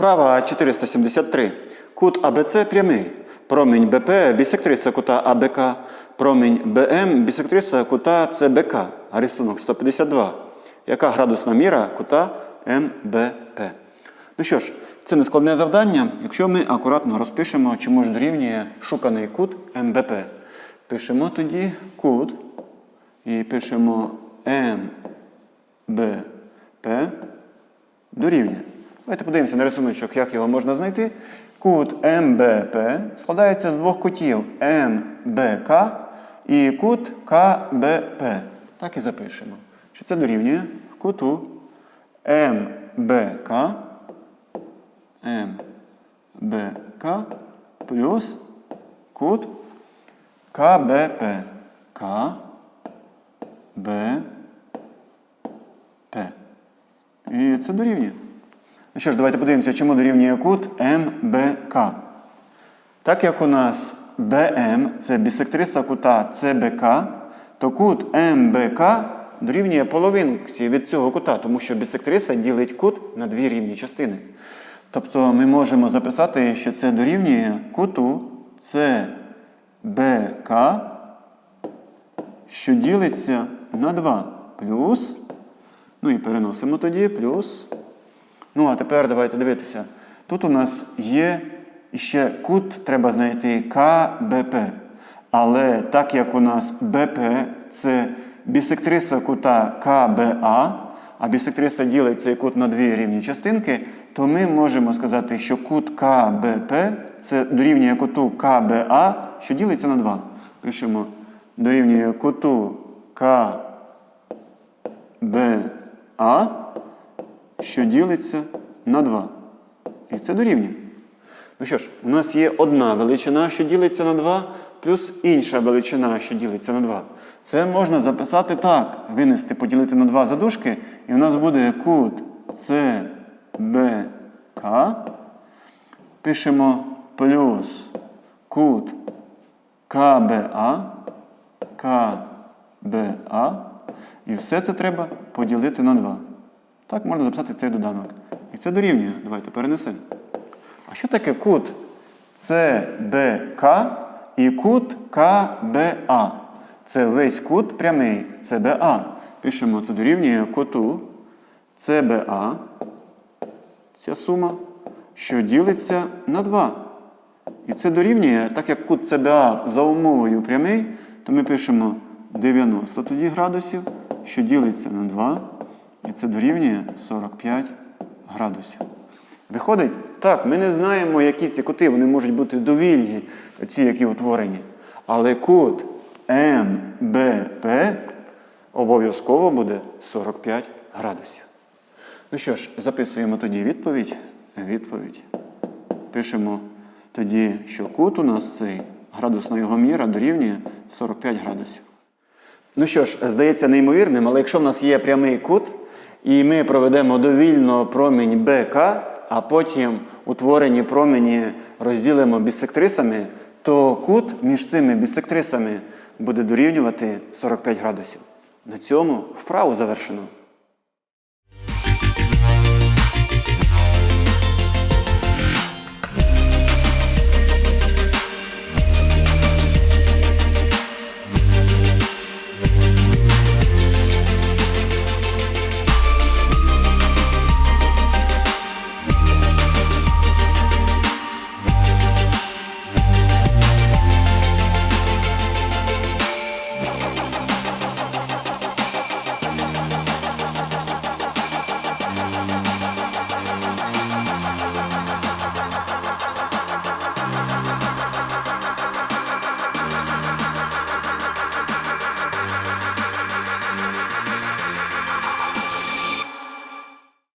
Вправа 473. Кут АБЦ прямий. Промінь БП бісектриса кута АБК. Промінь БМ бісектриса кута ЦБК. А рисунок 152. Яка градусна міра кута МБП? Ну що ж, це не складне завдання, якщо ми акуратно розпишемо, чому ж дорівнює шуканий кут МБП. Пишемо тоді кут і пишемо МБП дорівнює. Давайте подивимося на рисуночок, як його можна знайти. Кут МБП складається з двох кутів МБК і кут КБП. Так і запишемо. Що це дорівнює куту МБК МБК плюс кут КБП. КБП. І це дорівнює. Ну що ж, давайте подивимося, чому дорівнює кут МБК. Так як у нас БМ це бісектриса кута ЦБК, то кут МБК дорівнює половинці від цього кута, тому що бісектриса ділить кут на дві рівні частини. Тобто ми можемо записати, що це дорівнює куту ЦБК, що ділиться на 2 плюс. Ну і переносимо тоді плюс. Ну, а тепер давайте дивитися. Тут у нас є ще кут, треба знайти КБП. Але так як у нас БП це бісектриса кута КБА, а бісектриса ділить цей кут на дві рівні частинки, то ми можемо сказати, що кут КБП це дорівнює куту КБА, що ділиться на 2. Пишемо дорівнює куту КБА, що ділиться на 2. І це дорівнює. Ну що ж, у нас є одна величина, що ділиться на 2, плюс інша величина, що ділиться на 2. Це можна записати так. Винести, поділити на 2 задушки, і у нас буде кут ЦБК. Пишемо плюс кут КБА. КБА. І все це треба поділити на 2. Так можна записати цей доданок. І це дорівнює. Давайте перенесемо. А що таке кут ЦБК і кут КБА? Це весь кут прямий ЦБА. Пишемо, це дорівнює куту ЦБА. Ця сума, що ділиться на 2. І це дорівнює, так як кут ЦБА за умовою прямий, то ми пишемо 90 тоді градусів, що ділиться на 2. І це дорівнює 45 градусів. Виходить, так, ми не знаємо, які ці кути, вони можуть бути довільні, ці, які утворені. Але кут МБП обов'язково буде 45 градусів. Ну що ж, записуємо тоді відповідь. Відповідь. Пишемо тоді, що кут у нас цей градусна його міра дорівнює 45 градусів. Ну що ж, здається неймовірним, але якщо в нас є прямий кут, і ми проведемо довільно промінь БК, а потім утворені промені розділимо бісектрисами, то кут між цими бісектрисами буде дорівнювати 45 градусів. На цьому вправу завершено.